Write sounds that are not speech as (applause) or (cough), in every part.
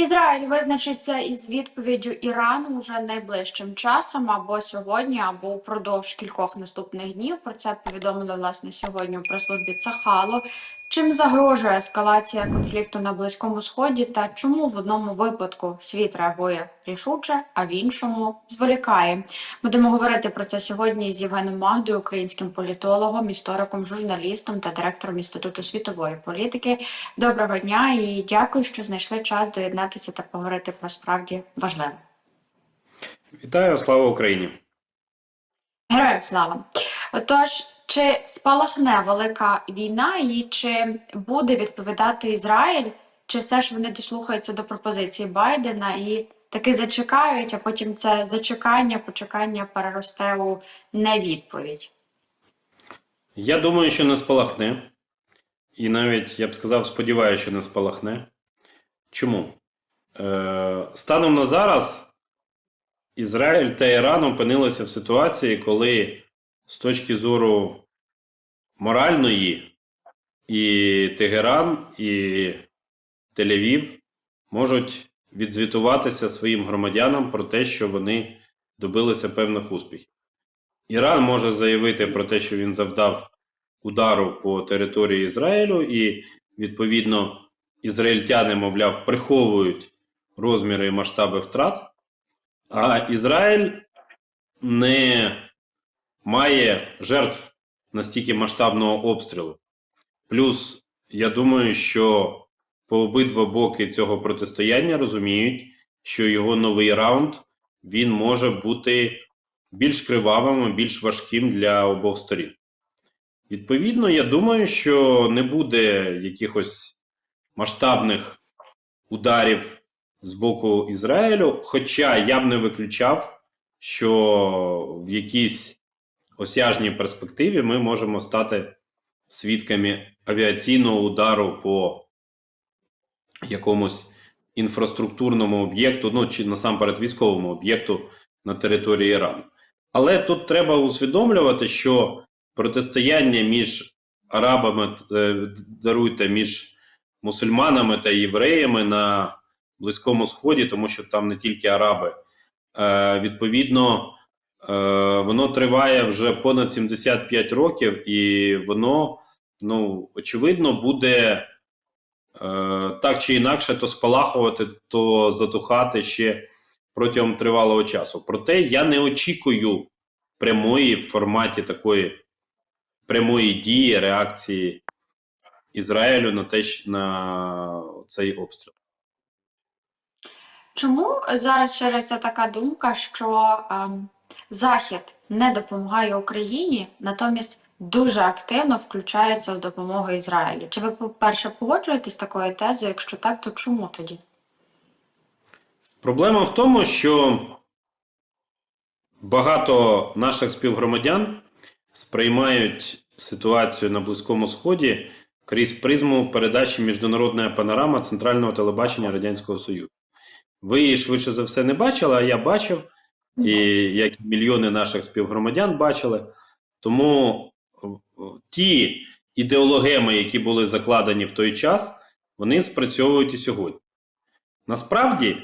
Ізраїль визначиться із відповіддю Ірану вже найближчим часом, або сьогодні, або упродовж кількох наступних днів. Про це повідомили власне сьогодні у прес-службі Цахало. Чим загрожує ескалація конфлікту на Близькому Сході та чому в одному випадку світ реагує рішуче, а в іншому зволікає? Будемо говорити про це сьогодні з Євгеном Магдою, українським політологом, істориком, журналістом та директором Інституту світової політики. Доброго дня і дякую, що знайшли час доєднатися та поговорити про справді важливе. Вітаю, слава Україні! Героям слава! Отож, чи спалахне велика війна, і чи буде відповідати Ізраїль, чи все ж вони дослухаються до пропозиції Байдена і таки зачекають, а потім це зачекання, почекання переросте у невідповідь? Я думаю, що не спалахне. І навіть, я б сказав, сподіваюся, що не спалахне. Чому? Е, станом на зараз Ізраїль та Іран опинилися в ситуації, коли з точки зору моральної і Тегеран, і Тель-Авів можуть відзвітуватися своїм громадянам про те, що вони добилися певних успіхів. Іран може заявити про те, що він завдав удару по території Ізраїлю, і, відповідно, ізраїльтяни, мовляв, приховують розміри і масштаби втрат, а Ізраїль не має жертв настільки масштабного обстрілу. Плюс, я думаю, що по обидва боки цього протистояння розуміють, що його новий раунд він може бути більш кривавим і більш важким для обох сторін. Відповідно, я думаю, що не буде якихось масштабних ударів з боку Ізраїлю, хоча я б не виключав, що в якійсь осяжній перспективі ми можемо стати свідками авіаційного удару по якомусь інфраструктурному об'єкту, ну чи насамперед військовому об'єкту на території Ірану. Але тут треба усвідомлювати, що протистояння між арабами, е, даруйте, між мусульманами та євреями на Близькому Сході, тому що там не тільки араби, е, відповідно, воно триває вже понад 75 років, і воно, ну, очевидно, буде так чи інакше то спалахувати, то затухати ще протягом тривалого часу. Проте я не очікую прямої в форматі такої прямої дії, реакції Ізраїлю на те, на цей обстріл. Чому зараз шириться така думка, що ем, Захід не допомагає Україні, натомість дуже активно включається в допомогу Ізраїлю? Чи ви, по-перше, погоджуєтесь з такою тезою? Якщо так, то чому тоді? Проблема в тому, що багато наших співгромадян сприймають ситуацію на Близькому Сході крізь призму передачі Міжнародна панорама Центрального телебачення Радянського Союзу. Ви її швидше за все не бачили, а я бачив, і як і мільйони наших співгромадян бачили. Тому ті ідеологеми, які були закладені в той час, вони спрацьовують і сьогодні. Насправді.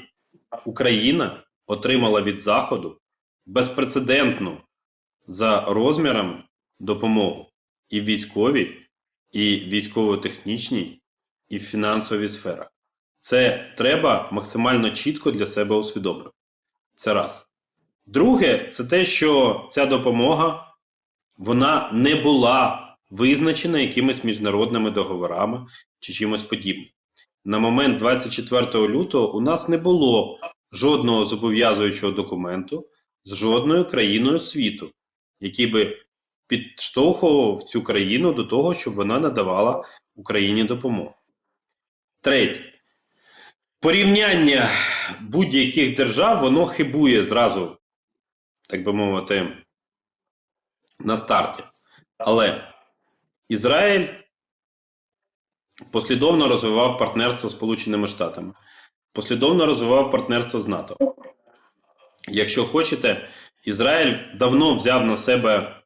Україна отримала від Заходу безпрецедентну за розмірами допомогу і в військовій, і військово-технічній, і в фінансовій сферах. Це треба максимально чітко для себе усвідомити. Це раз. Друге, це те, що ця допомога вона не була визначена якимись міжнародними договорами чи чимось подібним на момент 24 лютого у нас не було жодного зобов'язуючого документу з жодною країною світу, який би підштовхував цю країну до того, щоб вона надавала Україні допомогу. Третє. Порівняння будь-яких держав, воно хибує зразу, так би мовити, на старті. Але Ізраїль послідовно розвивав партнерство з Сполученими Штатами, послідовно розвивав партнерство з НАТО. Якщо хочете, Ізраїль давно взяв на себе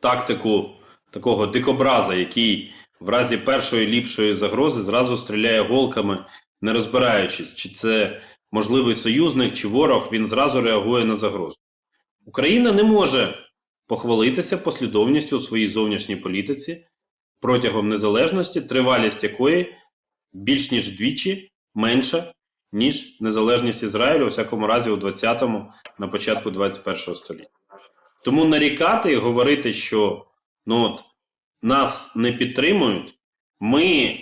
тактику такого дикобраза, який в разі першої ліпшої загрози зразу стріляє голками не розбираючись, чи це можливий союзник, чи ворог, він зразу реагує на загрозу. Україна не може похвалитися послідовністю у своїй зовнішній політиці протягом незалежності, тривалість якої більш ніж вдвічі менша, ніж незалежність Ізраїлю, у всякому разі, у 20-му, на початку 21-го століття. Тому нарікати і говорити, що ну от, нас не підтримують, ми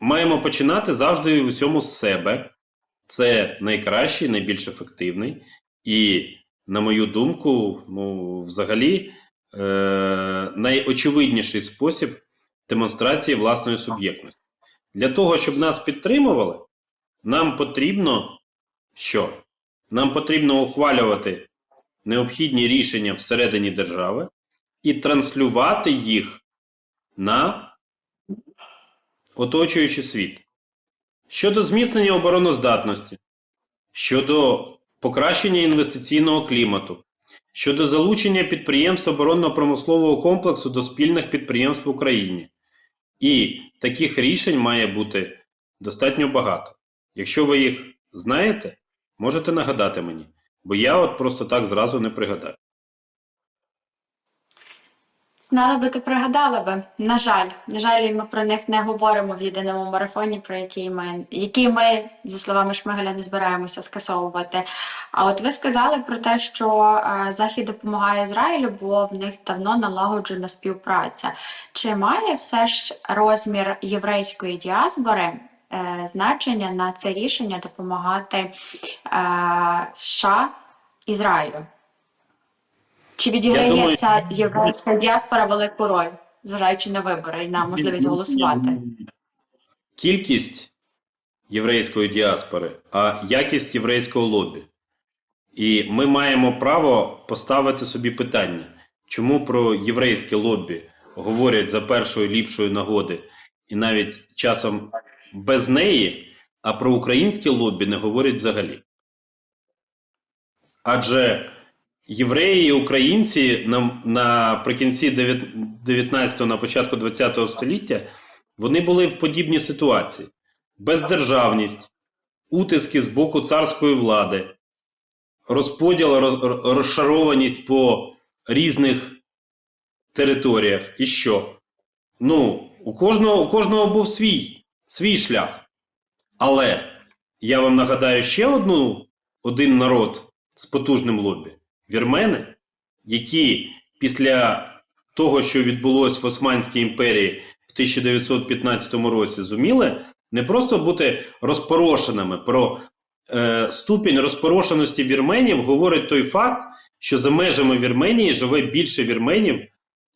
маємо починати завжди в усьому з себе. Це найкращий, найбільш ефективний і, на мою думку, ну, взагалі, е- найочевидніший спосіб демонстрації власної суб'єктності. Для того, щоб нас підтримували, нам потрібно що? Нам потрібно ухвалювати необхідні рішення всередині держави і транслювати їх на оточуючий світ. Щодо зміцнення обороноздатності, щодо покращення інвестиційного клімату, щодо залучення підприємств оборонно-промислового комплексу до спільних підприємств в Україні. І таких рішень має бути достатньо багато. Якщо ви їх знаєте, можете нагадати мені, бо я от просто так зразу не пригадаю. Знала би, то пригадала би. На жаль, на жаль, ми про них не говоримо в єдиному марафоні, про який ми, який ми, за словами Шмигаля, не збираємося скасовувати. А от ви сказали про те, що е, Захід допомагає Ізраїлю, бо в них давно налагоджена співпраця. Чи має все ж розмір єврейської діаспори е, значення на це рішення допомагати е, США Ізраїлю? Чи відіграє думаю- ця єврейська діаспора велику роль, зважаючи на вибори і на можливість голосувати? Кількість єврейської діаспори, а якість єврейського лобі. І ми маємо право поставити собі питання, чому про єврейське лобі говорять за першої ліпшої нагоди, і навіть часом без неї, а про українське лобі не говорять взагалі. Адже євреї і українці на, наприкінці 19-го, на початку 20-го століття вони були в подібній ситуації: бездержавність, утиски з боку царської влади, розподіл, розшарованість по різних територіях. І що? Ну, у кожного, у кожного був свій, свій шлях. Але я вам нагадаю ще одну, один народ з потужним лобі вірмени, які після того, що відбулося в Османській імперії в 1915 році, зуміли не просто бути розпорошеними. Про е, ступінь розпорошеності вірменів говорить той факт, що за межами Вірменії живе більше вірменів,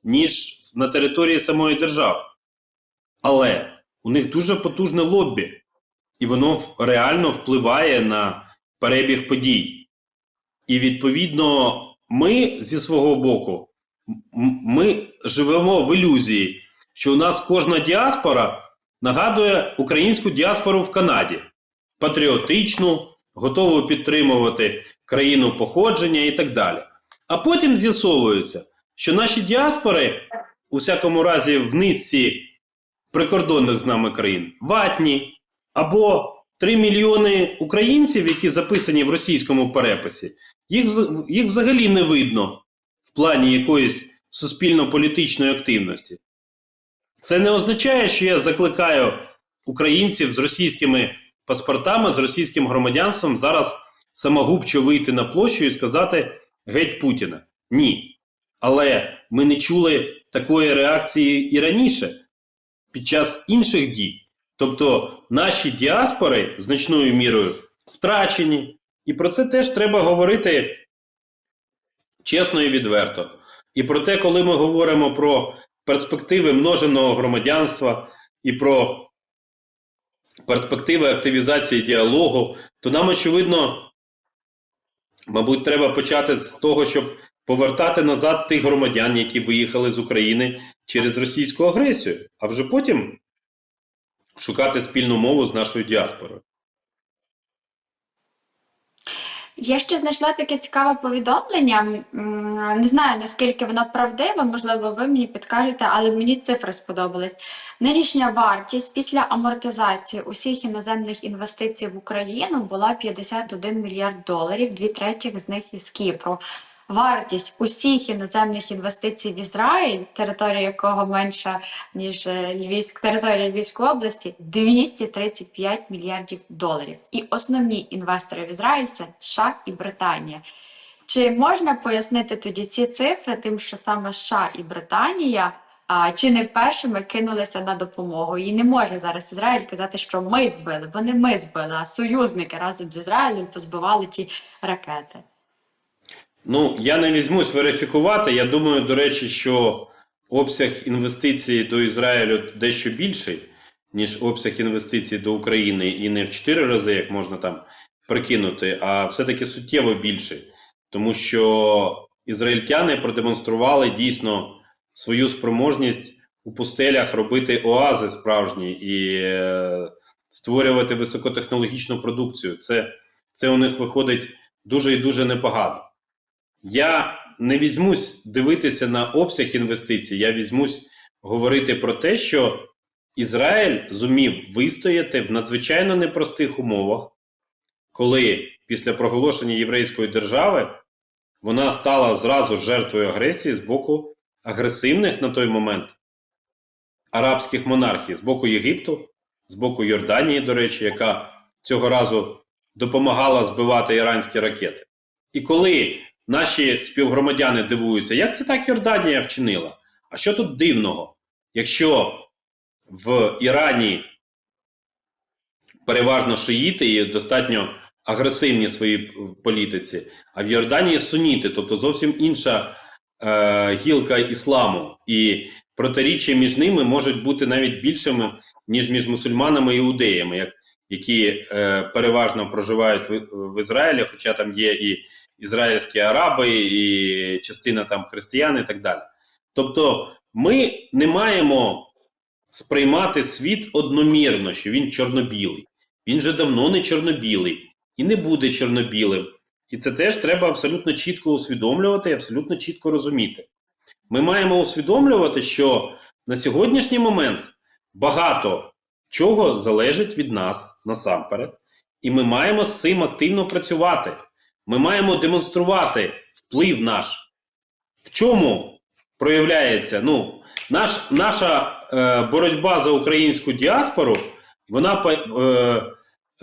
ніж на території самої держави. Але у них дуже потужне лоббі, і воно реально впливає на перебіг подій. І відповідно, ми зі свого боку, ми живемо в ілюзії, що у нас кожна діаспора нагадує українську діаспору в Канаді, патріотичну, готову підтримувати країну походження і так далі. А потім з'ясовується, що наші діаспори, у всякому разі, в низці прикордонних з нами країн, ватні, або 3 мільйони українців, які записані в російському переписі, їх, їх взагалі не видно в плані якоїсь суспільно-політичної активності. Це не означає, що я закликаю українців з російськими паспортами, з російським громадянством зараз самогубчо вийти на площу і сказати геть Путіна. Ні. Але ми не чули такої реакції і раніше, під час інших дій. Тобто наші діаспори значною мірою втрачені, і про це теж треба говорити чесно і відверто. І про те, коли ми говоримо про перспективи множеного громадянства і про перспективи активізації діалогу, то нам, очевидно, мабуть, треба почати з того, щоб повертати назад тих громадян, які виїхали з України через російську агресію, а вже потім шукати спільну мову з нашою діаспорою. Я ще знайшла таке цікаве повідомлення. Не знаю, наскільки воно правдиве, можливо, ви мені підкажете, але мені цифри сподобались. Нинішня вартість після амортизації усіх іноземних інвестицій в Україну була 51 мільярд доларів, дві третіх з них із Кіпру. Вартість усіх іноземних інвестицій в Ізраїль, територія якого менша, ніж е, Львівськ, територія Львівської області, 235 мільярдів доларів. І основні інвестори в Ізраїль це США і Британія. Чи можна пояснити тоді ці цифри, тим, що саме США і Британія а, чи не першими кинулися на допомогу? І не може зараз Ізраїль казати, що ми збили, бо не ми збили, а союзники разом з Ізраїлем позбивали ті ракети. Ну, я не візьмусь верифікувати. Я думаю, до речі, що обсяг інвестицій до Ізраїлю дещо більший, ніж обсяг інвестицій до України, і не в 4 рази, як можна там прикинути, а все-таки суттєво більший. Тому що ізраїльтяни продемонстрували дійсно свою спроможність у пустелях робити оази справжні і е, створювати високотехнологічну продукцію. Це, це у них виходить дуже і дуже непогано. Я не візьмусь дивитися на обсяг інвестицій, я візьмусь говорити про те, що Ізраїль зумів вистояти в надзвичайно непростих умовах, коли після проголошення єврейської держави вона стала зразу жертвою агресії з боку агресивних на той момент арабських монархій, з боку Єгипту, з боку Йорданії, до речі, яка цього разу допомагала збивати іранські ракети. І коли наші співгромадяни дивуються, як це так Йорданія вчинила? А що тут дивного? Якщо в Ірані переважно шиїти і достатньо агресивні в своїй політиці, а в Йорданії суніти, тобто зовсім інша е, гілка ісламу, і протиріччя між ними можуть бути навіть більшими, ніж між мусульманами і іудеями, як, які е, переважно проживають в, в Ізраїлі, хоча там є і ізраїльські араби, і частина там християн, і так далі. Тобто, ми не маємо сприймати світ одномірно, що він чорно-білий. Він же давно не чорно-білий і не буде чорно-білим. І це теж треба абсолютно чітко усвідомлювати і абсолютно чітко розуміти. Ми маємо усвідомлювати, що на сьогоднішній момент багато чого залежить від нас насамперед, і ми маємо з цим активно працювати. Ми маємо демонструвати вплив наш. В чому проявляється? Ну, наш, наша е, боротьба за українську діаспору, вона е,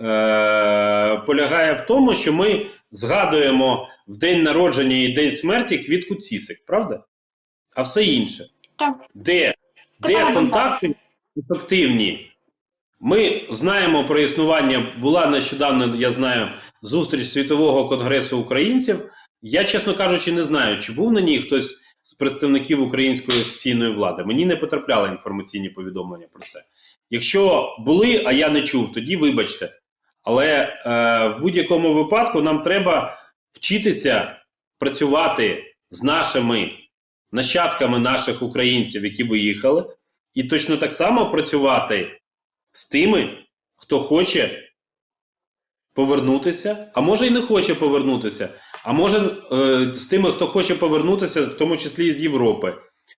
е, полягає в тому, що ми згадуємо в день народження і день смерті квітку цісик, правда? А все інше. Так. Де, де контакти ефективні? Ми знаємо про існування, була нещодавно, я знаю, зустріч Світового конгресу українців. Я, чесно кажучи, не знаю, чи був на ній хтось з представників української офіційної влади. Мені не потрапляли інформаційні повідомлення про це. Якщо були, а я не чув, тоді вибачте. Але е, в будь-якому випадку нам треба вчитися працювати з нашими нащадками наших українців, які виїхали, і точно так само працювати з тими, хто хоче повернутися, а може і не хоче повернутися, а може е, з тими, хто хоче повернутися, в тому числі і з Європи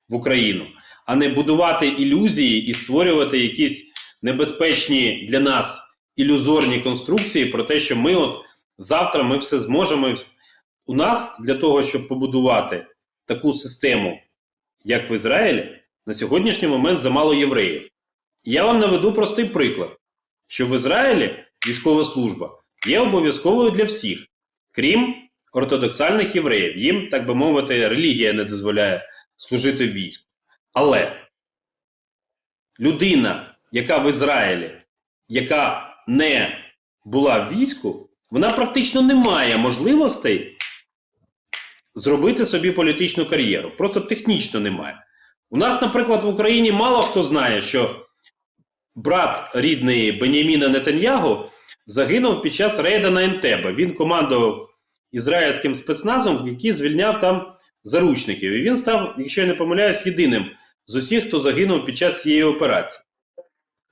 в Україну, а не будувати ілюзії і створювати якісь небезпечні для нас ілюзорні конструкції про те, що ми от завтра ми все зможемо. У нас для того, щоб побудувати таку систему, як в Ізраїлі, на сьогоднішній момент замало євреїв. Я вам наведу простий приклад, що в Ізраїлі військова служба є обов'язковою для всіх, крім ортодоксальних євреїв. Їм, так би мовити, релігія не дозволяє служити в війську. Але людина, яка в Ізраїлі, яка не була в війську, вона практично не має можливостей зробити собі політичну кар'єру. Просто технічно немає. У нас, наприклад, в Україні мало хто знає, що брат рідний Беняміна Нетаньягу загинув під час рейда на Ентебе. Він командував ізраїльським спецназом, який звільняв там заручників. І він став, якщо я не помиляюсь, єдиним з усіх, хто загинув під час цієї операції.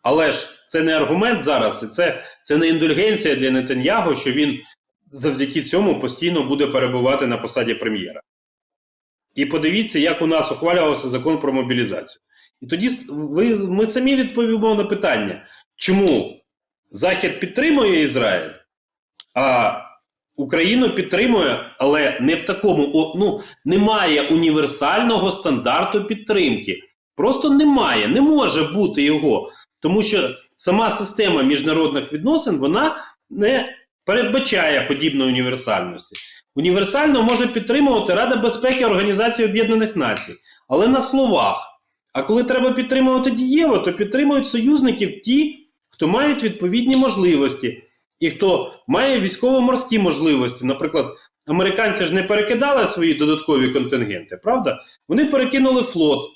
Але ж це не аргумент зараз, і це, це не індульгенція для Нетаньягу, що він завдяки цьому постійно буде перебувати на посаді прем'єра. І подивіться, як у нас ухвалювався закон про мобілізацію. І тоді ви, ми самі відповімо на питання, чому Захід підтримує Ізраїль, а Україну підтримує, але не в такому, ну, немає універсального стандарту підтримки. Просто немає, не може бути його. Тому що сама система міжнародних відносин вона не передбачає подібної універсальності. Універсально може підтримувати Рада безпеки Організації Об'єднаних Націй, але на словах. А коли треба підтримувати дієво, то підтримують союзників ті, хто мають відповідні можливості, і хто має військово-морські можливості. Наприклад, американці ж не перекидали свої додаткові контингенти, правда? Вони перекинули флот.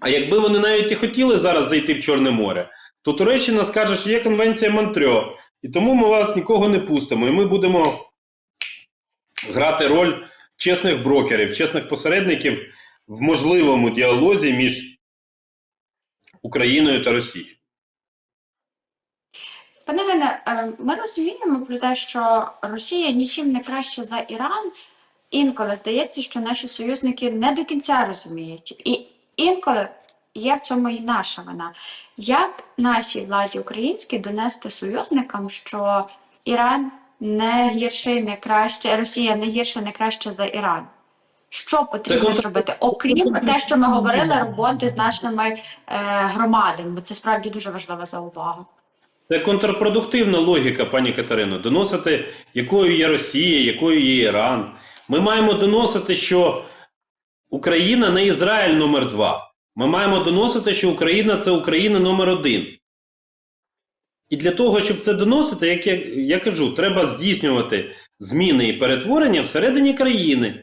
А якби вони навіть і хотіли зараз зайти в Чорне море, то Туреччина скаже, що є конвенція Монтрьо, і тому ми вас нікого не пустимо. І ми будемо грати роль чесних брокерів, чесних посередників в можливому діалозі між Україною та Росією. Пане Вене, е, ми розуміємо про те, що Росія нічим не краще за Іран. Інколи здається, що наші союзники не до кінця розуміють. І інколи є в цьому і наша вина. Як нашій владі українській донести союзникам, що Іран не гірше не краще, Росія не гірше, не краще за Іран? Що потрібно контр- зробити, окрім те, що ми говорили, роботи з нашими е, громадами, бо це справді дуже важлива заувага. Це контрпродуктивна логіка, пані Катерино. Доносити, якою є Росія, якою є Іран. Ми маємо доносити, що Україна не Ізраїль номер два. Ми маємо доносити, що Україна це Україна номер один. І для того, щоб це доносити, як я, я кажу, треба здійснювати зміни і перетворення всередині країни.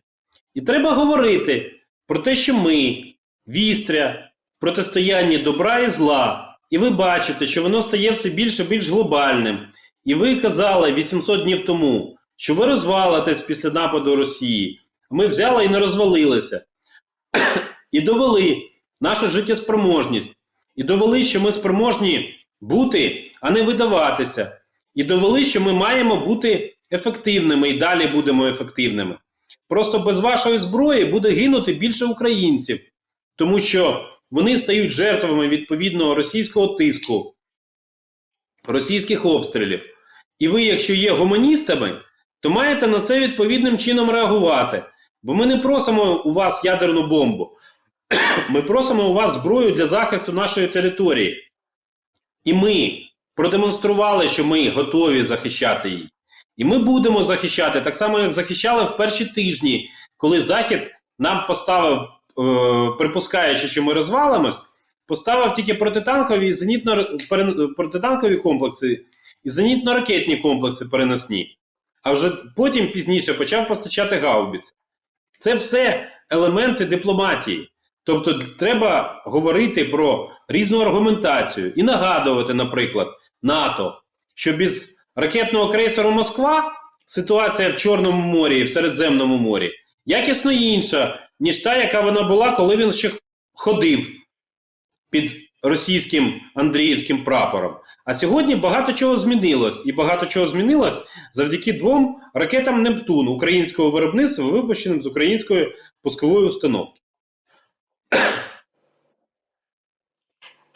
І треба говорити про те, що ми, вістря, в протистоянні добра і зла. І ви бачите, що воно стає все більше і більш глобальним. І ви казали 800 днів тому, що ви розвалитесь після нападу Росії. Ми взяли і не розвалилися. (clears throat) І довели нашу життєспроможність. І довели, що ми спроможні бути, а не видаватися. І довели, що ми маємо бути ефективними і далі будемо ефективними. Просто без вашої зброї буде гинути більше українців, тому що вони стають жертвами відповідного російського тиску, російських обстрілів. І ви, якщо є гуманістами, то маєте на це відповідним чином реагувати. Бо ми не просимо у вас ядерну бомбу, (coughs) ми просимо у вас зброю для захисту нашої території. І ми продемонстрували, що ми готові захищати її. І ми будемо захищати так само, як захищали в перші тижні, коли Захід нам поставив, е, припускаючи, що ми розвалимось, поставив тільки протитанкові і зенітно протитанкові комплекси і зенітно-ракетні комплекси переносні. А вже потім пізніше почав постачати гаубіці. Це все елементи дипломатії. Тобто треба говорити про різну аргументацію і нагадувати, наприклад, НАТО, що без ракетного крейсеру Москва ситуація в Чорному морі і в Середземному морі якісно інша, ніж та, яка вона була, коли він ще ходив під російським Андріївським прапором. А сьогодні багато чого змінилось, і багато чого змінилось завдяки двом ракетам Нептун українського виробництва, випущеним з української пускової установки.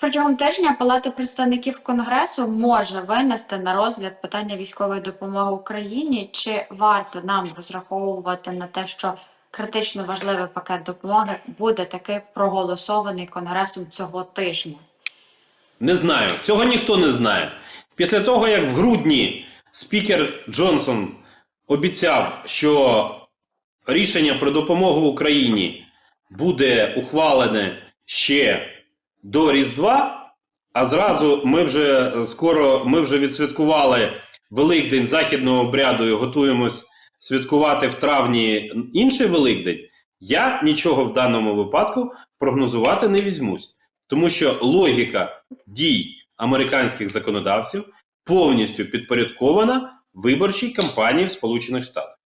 Протягом тижня Палата представників Конгресу може винести на розгляд питання військової допомоги Україні. Чи варто нам розраховувати на те, що критично важливий пакет допомоги буде таки проголосований Конгресом цього тижня? Не знаю, цього ніхто не знає. Після того, як в грудні спікер Джонсон обіцяв, що рішення про допомогу Україні буде ухвалене ще до Різдва, а зразу ми вже скоро ми вже відсвяткували Великдень західного обряду і готуємось святкувати в травні інший Великдень. Я нічого в даному випадку прогнозувати не візьмусь, тому що логіка дій американських законодавців повністю підпорядкована виборчій кампанії в Сполучених Штатах.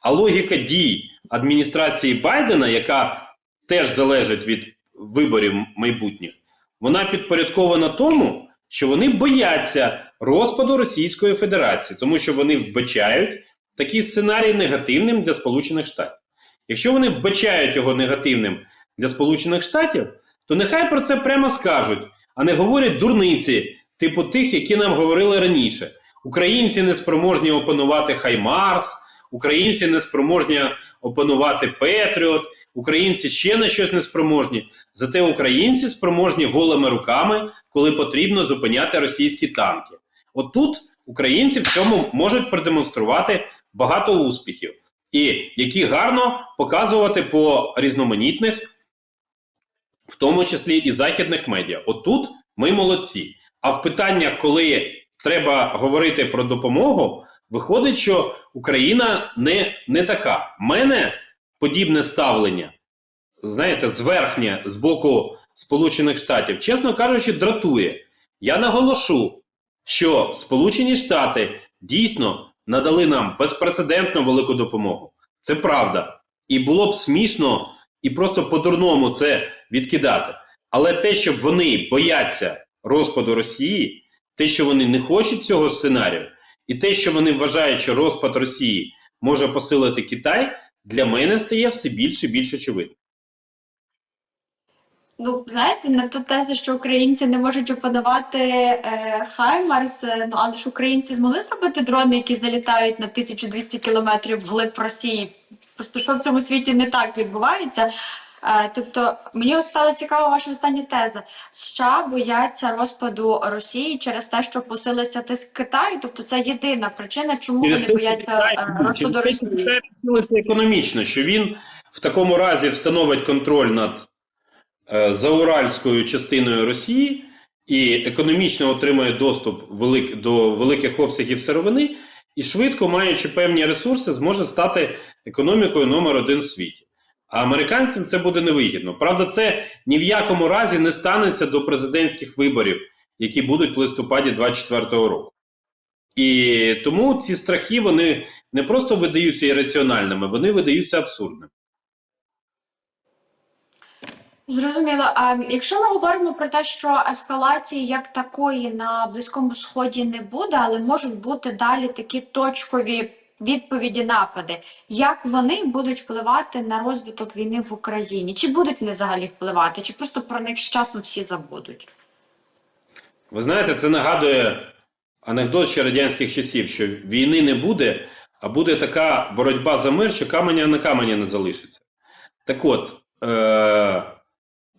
А логіка дій адміністрації Байдена, яка теж залежить від виборів майбутніх, вона підпорядкована тому, що вони бояться розпаду Російської Федерації, тому що вони вбачають такий сценарій негативним для Сполучених Штатів. Якщо вони вбачають його негативним для Сполучених Штатів, то нехай про це прямо скажуть, а не говорять дурниці, типу тих, які нам говорили раніше. Українці не спроможні опанувати Хаймарс, українці не спроможні опанувати Петріот, українці ще на щось не спроможні. Зате українці спроможні голими руками, коли потрібно зупиняти російські танки. От тут українці в цьому можуть продемонструвати багато успіхів, і які гарно показувати по різноманітних, в тому числі і західних медіа. От тут ми молодці. А в питаннях, коли треба говорити про допомогу, виходить, що Україна не, не така. Мене подібне ставлення, знаєте, зверхнє з боку Сполучених Штатів, чесно кажучи, дратує. Я наголошу, що Сполучені Штати дійсно надали нам безпрецедентно велику допомогу. Це правда. І було б смішно і просто по-дурному це відкидати. Але те, що вони бояться розпаду Росії, те, що вони не хочуть цього сценарію, і те, що вони вважають, що розпад Росії може посилити Китай, для мене стає все більше і більш очевидно. Ну, знаєте, на ту тезу, що українці не можуть опанувати е, Хаймарс, е, ну але ж українці змогли зробити дрони, які залітають на 1200 кілометрів вглиб Росії. Просто що в цьому світі не так відбувається. Е, тобто, мені от стала цікава ваша остання теза. США бояться розпаду Росії через те, що посилиться тиск Китаю. Тобто, це єдина причина, чому вони Через те, бояться Китай- е, через розпаду Росії. Китай економічно, що він в такому разі встановить контроль над е, зауральською частиною Росії і економічно отримає доступ велик, до великих обсягів сировини, і швидко, маючи певні ресурси, зможе стати економікою номер один в світі. А американцям це буде невигідно. Правда, це ні в якому разі не станеться до президентських виборів, які будуть в листопаді 2024 року. І тому ці страхи вони не просто видаються ірраціональними, вони видаються абсурдними. Зрозуміло. А якщо ми говоримо про те, що ескалації як такої на Близькому Сході не буде, але можуть бути далі такі точкові відповіді напади, як вони будуть впливати на розвиток війни в Україні? Чи будуть вони взагалі впливати, чи просто про них з часом всі забудуть? Ви знаєте, це нагадує анекдот ще радянських часів, що війни не буде, а буде така боротьба за мир, що каменя на камені не залишиться. Так от, е-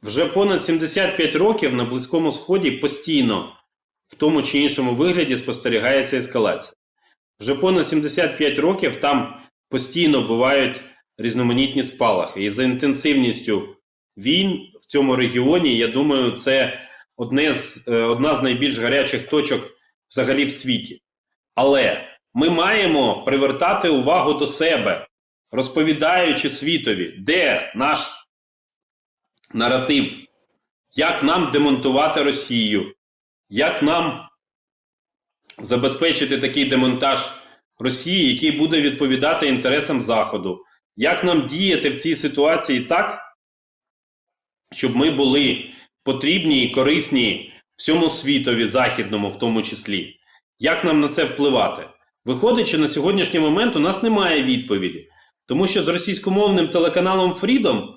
вже понад 75 років на Близькому Сході постійно в тому чи іншому вигляді спостерігається ескалація. Вже понад 75 років там постійно бувають різноманітні спалахи. І за інтенсивністю війн в цьому регіоні, я думаю, це одне з, е, одна з найбільш гарячих точок взагалі в світі. Але ми маємо привертати увагу до себе, розповідаючи світові, де наш наратив, як нам демонтувати Росію, як нам забезпечити такий демонтаж Росії, який буде відповідати інтересам Заходу, як нам діяти в цій ситуації так, щоб ми були потрібні і корисні всьому світові західному, в тому числі. Як нам на це впливати? Виходить, що на сьогоднішній момент у нас немає відповіді, тому що з російськомовним телеканалом Freedom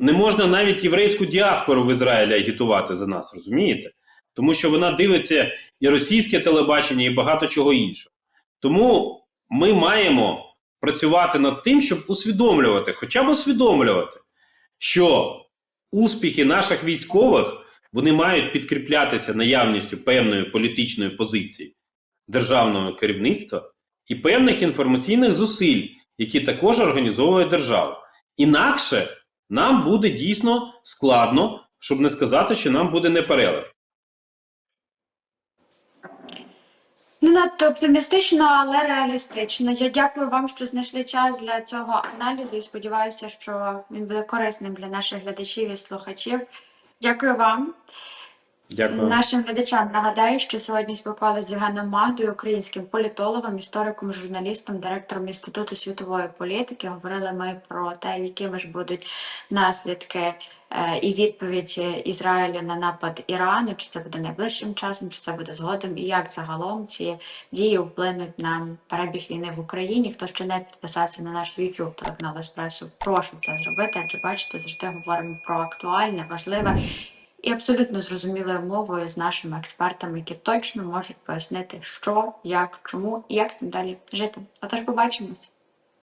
не можна навіть єврейську діаспору в Ізраїлі агітувати за нас, розумієте? Тому що вона дивиться і російське телебачення, і багато чого іншого. Тому ми маємо працювати над тим, щоб усвідомлювати, хоча б усвідомлювати, що успіхи наших військових вони мають підкріплятися наявністю певної політичної позиції державного керівництва і певних інформаційних зусиль, які також організовує держава. Інакше нам буде дійсно складно, щоб не сказати, що нам буде неперелив. Не надто оптимістично, але реалістично. Я дякую вам, що знайшли час для цього аналізу і сподіваюся, що він буде корисним для наших глядачів і слухачів. Дякую вам. Дякую. Нашим глядачам нагадаю, що сьогодні спілкувалися з Євгеном Магдою, українським політологом, істориком, журналістом, директором Інституту світової політики. Говорили ми про те, якими ж будуть наслідки е, і відповідь Ізраїлю на напад Ірану, чи це буде найближчим часом, чи це буде згодом, і як загалом ці дії вплинуть на перебіг війни в Україні. Хто ще не підписався на наш YouTube телеканал Еспресо, прошу це зробити, адже бачите, завжди говоримо про актуальне, важливе і абсолютно зрозумілою мовою з нашими експертами, які точно можуть пояснити, що, як, чому і як з цим далі жити. Отож, побачимось.